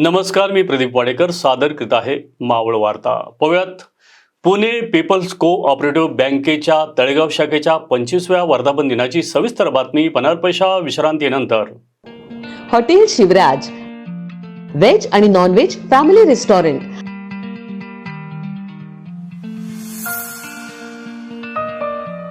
नमस्कार मी प्रदीप वाडेकर सादर करीत आहे मावळ वार्ता. पव्यात पुणे पीपल्स को ऑपरेटिव्ह बँकेच्या तळेगाव शाखेच्या पंचवीसव्या वर्धापन दिनाची सविस्तर बातमी पनारपैशा विश्रांतीनंतर हॉटेल शिवराज. व्हेज आणि non veg family restaurant.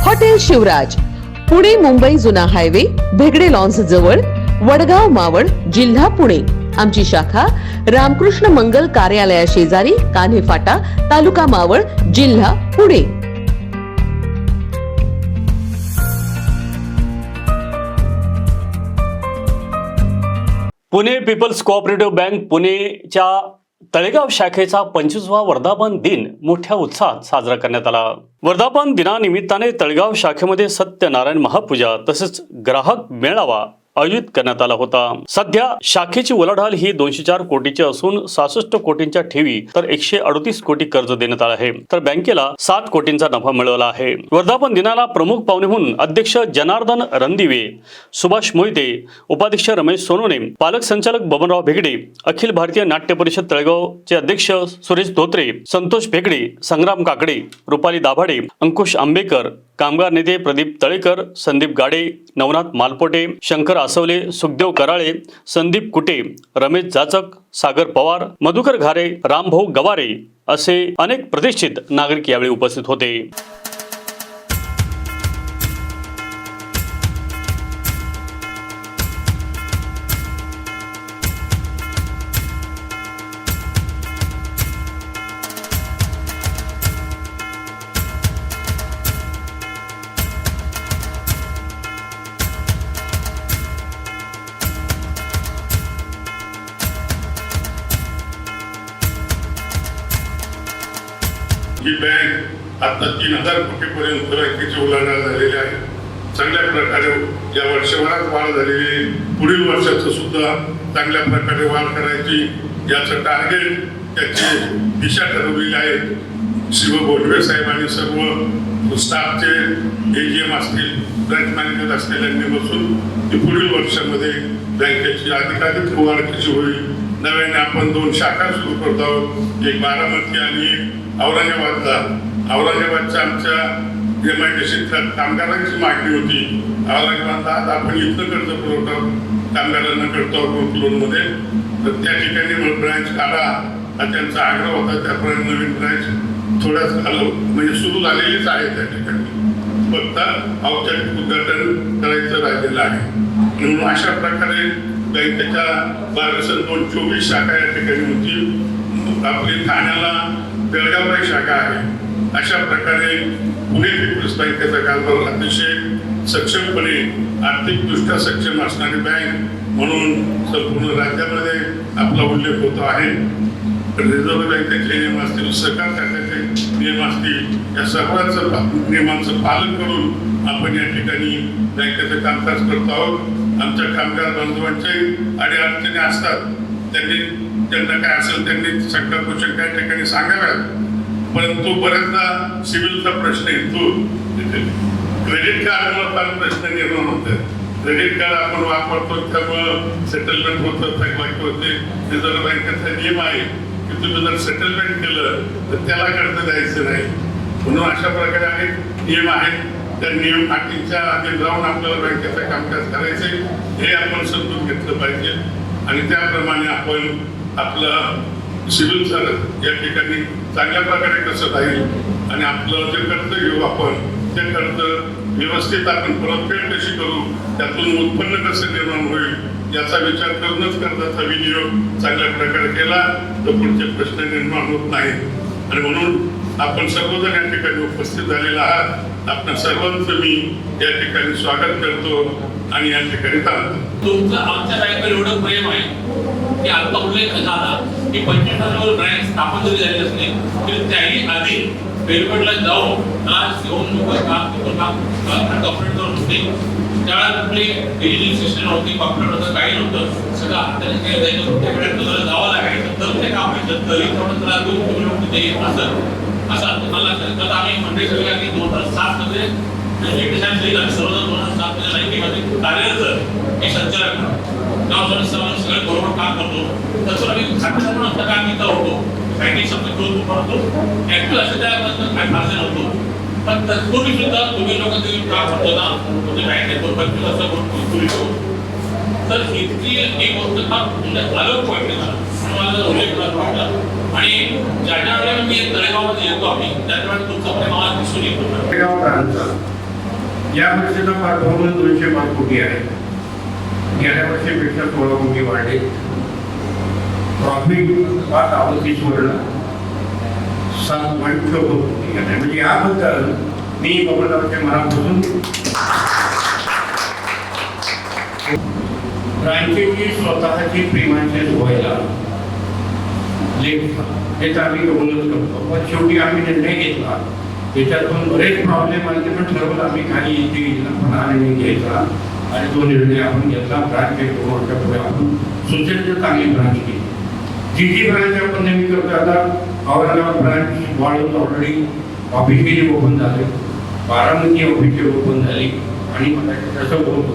Hotel Shivraj Pune Mumbai जुना हायवे भेगडे लॉन्स जवळ वडगाव मावळ जिल्हा पुणे. आमची शाखा रामकृष्ण मंगल कार्यालया शेजारी कान्हे फाटा तालुका मावळ जिल्हा Pune. Pune people's cooperative bank पुणेच्या Talegaon शाखेचा पंचवीसवा वर्धापन दिन मोठ्या उत्साहात साजरा करण्यात आला. वर्धापन दिनानिमित्ताने तळेगाव शाखेमध्ये सत्यनारायण महापूजा तसेच ग्राहक मेळावा आयोजित करण्यात आला होता. सध्या शाखेची उलाढाल ही दोनशे चार कोटीची असून सहासष्ट कोटींच्या ठेवी तर एकशे अडतीस कोटी कर्ज देण्यात आलं आहे. तर बँकेला सात कोटींचा नफा मिळवला आहे. वर्धापन दिनाला प्रमुख पाहुणे म्हणून अध्यक्ष जनार्दन रणदिवे सुभाष मोहिते उपाध्यक्ष रमेश सोनवणे पालक संचालक बबनराव भेगडे अखिल भारतीय नाट्य परिषद तळेगावचे अध्यक्ष सुरेश धोत्रे संतोष भेगडे संग्राम काकडे रुपाली दाभाडे अंकुश आंबेकर कामगार नेते प्रदीप तळेकर संदीप गाडे नवनाथ मालपोटे शंकर आसवले सुखदेव कराळे संदीप कुटे रमेश जाचक सागर पवार मधुकर घारे रामभाऊ गवारे असे अनेक प्रतिष्ठित नागरिक यावेळी उपस्थित होते. ही बँक आता तीन हजार कोटीपर्यंत बँकेची उलाढाल झालेली आहे. चांगल्या प्रकारे या वर्षभरात वाढ झालेली आहे. पुढील वर्षाचं सुद्धा चांगल्या प्रकारे वाढ करायची याचं टार्गेट त्याची दिशा ठरवलेली आहे. शिव बोडवे साहेबांनी सर्व स्टाफचे ए जी एम असतील ब्रँच मॅनेजर असलेल्यांनी बसून ती पुढील वर्षामध्ये बँकेची अधिकाधिक वाढ कशी होईल? नव्याने आपण दोन शाखा सुरू करत आहोत. एक बारामती आणि औरंगाबादचा औरंगाबादला औरंगाबादच्या आमच्या एम आय डी क्षेत्रात कामगारांची मागणी होती. औरंगाबादला आज आपण इथलं कर्ज पुरवठा कामगारांना करतो ग्रुप लोनमध्ये. तर त्या ठिकाणी मग ब्रँच काढा. हा त्यांचा आग्रह होता त्याप्रमाणे नवीन ब्रँच थोड्याच आलो. म्हणजे सुरू झालेलीच आहे त्या ठिकाणी. फक्त औपचारिक उद्घाटन करायचं राहिलेलं आहे. म्हणून अशा प्रकारे बँकेच्या बाराशे दोन चोवीस शाखा या ठिकाणी होती. आपली ठाण्याला बेळगावला शाखा आहे. अशा प्रकारे पुणे पीपल्स बँकेचा कारभार अतिशय सक्षमपणे आर्थिकदृष्ट्या सक्षम असणारी बँक म्हणून संपूर्ण राज्यामध्ये आपला उल्लेख होतो आहे. रिझर्व्ह बँकेचे नियम असतील सरकार खात्याचे नियम असतील या सर्वांचं नियमांचं पालन करून आपण या ठिकाणी बँकेचं कामकाज करतो आहोत. आमच्या कामगार बांधवांचे आणि अडचणी असतात त्यांनी त्यांना काय असेल त्यांनी संकटपोषण त्या ठिकाणी सांगाव्यात परंतु बऱ्याचदा सिव्हिलचा प्रश्न येतो क्रेडिट कार्डमुळे फार प्रश्न निर्माण होतात क्रेडिट कार्ड आपण वापरतो त्यामुळं सेटलमेंट होतं थकबाकी होते. रिझर्व्ह बँकेचा नियम आहे की तुम्ही जर सेटलमेंट केलं तर त्याला कर्ज द्यायचं नाही. म्हणून अशा प्रकारे अनेक नियम आहेत. त्या नियम अटीच्या आधी जाऊन आपल्याला बँकेचं कामकाज करायचे हे आपण समजून घेतलं पाहिजे. आणि त्याप्रमाणे आपण आपलं सिव्हिल सर्व्हिस या ठिकाणी चांगल्या प्रकारे कसं राहील आणि आपलं जे कर्ज घेऊ आपण ते कर्ज व्यवस्थित आपण परतफेड कशी करू त्यातून उत्पन्न कसं निर्माण होईल याचा विचार करूनच कर्जाचा विनियोग चांगल्या प्रकारे केला तर पुढचे प्रश्न निर्माण होत नाही आणि म्हणून आपण सर्वजण या ठिकाणी उपस्थित झालेला आहात. आपण सर्वांचं मी या ठिकाणी स्वागत करतो आणि या ठिकाणी थांबतो. तुमचं आमच्या बँकेवर एवढं प्रेम आहे. की आता उल्लेख झाला की पंचवीस हजारावर ब्रँच स्थापन जरी झाली असली तरी त्याही आधी पेरमेंटला जाऊन क्लास घेऊन लोक काम करून काम ऑपरेट करत होते. त्यावेळेला कुठली डिजिटल सिस्टम नव्हती कॉम्प्युटर होतं काही नव्हतं. सगळं हाताने केलं जायचं त्या वेळेत तुला जावं लागायचं. तर ते काम व्हायचं तरी थोडं तुला दोन किलोमीटर ते असं असं तुम्हाला लक्षात तर आम्ही मंडळी सगळ्या की दोन हजार सात मध्ये म्हणजे सर्वजण दोन हजार सात मध्ये नाईन्टीमध्ये कार्यरत हे संचालक म्हणून गाव सर्व सगळे बरोबर काम करतो. तसं आम्ही खात्याचं पण आमचं काम इथं होतो. बँकिंग शब्द करून करतो ऍक्टिव्ह असं त्याबद्दल काय फारसे नव्हतो. पण तत्पूर्वी सुद्धा तुम्ही लोक ते काम करतो ना तुम्ही बँकेत दोन पंचवीस वर्ष पूर्वी तर इतकी एक गोष्ट फार म्हणजे अलग वाटते मला. मला उल्लेख वाटला. आणि ज्या ज्या वेळेला मी तळेगावमध्ये येतो आम्ही त्या वेळेला तुमचा प्रेम मला दिसून येतो. तळेगाव या वर्षीचा पाठवून दोनशे पाच कोटी आहे. गेल्या वर्षीपेक्षा सोळा कोटी वाढले. प्रॉफिट पाच अवतीस वरला सात पॉईंट चौदा कोटी म्हणजे याबद्दल मी बबनरावच्या मनापासून ब्रांचेची स्वतःची प्रेमाचे व्हायला लेख हे तर आम्ही कबूलच करतो. पण शेवटी आम्ही निर्णय घेतला. त्याच्यातून बरेच प्रॉब्लेम आले पण ठरवलं आम्ही काही इथे घेतला पण हा निर्णय घ्यायचा आणि तो निर्णय आपण घेतला. ब्रांच एक दोन वर्षापुढे आपण सुचनेची चांगली ब्रांच केली. जी जी ब्रांच आपण नेहमी करतो आता औरंगाबाद ब्रांच वाढून ऑलरेडी ऑफिशियली ओपन झाले. बारामती ऑफिशियल ओपन झाली. आणि तसं बोलतो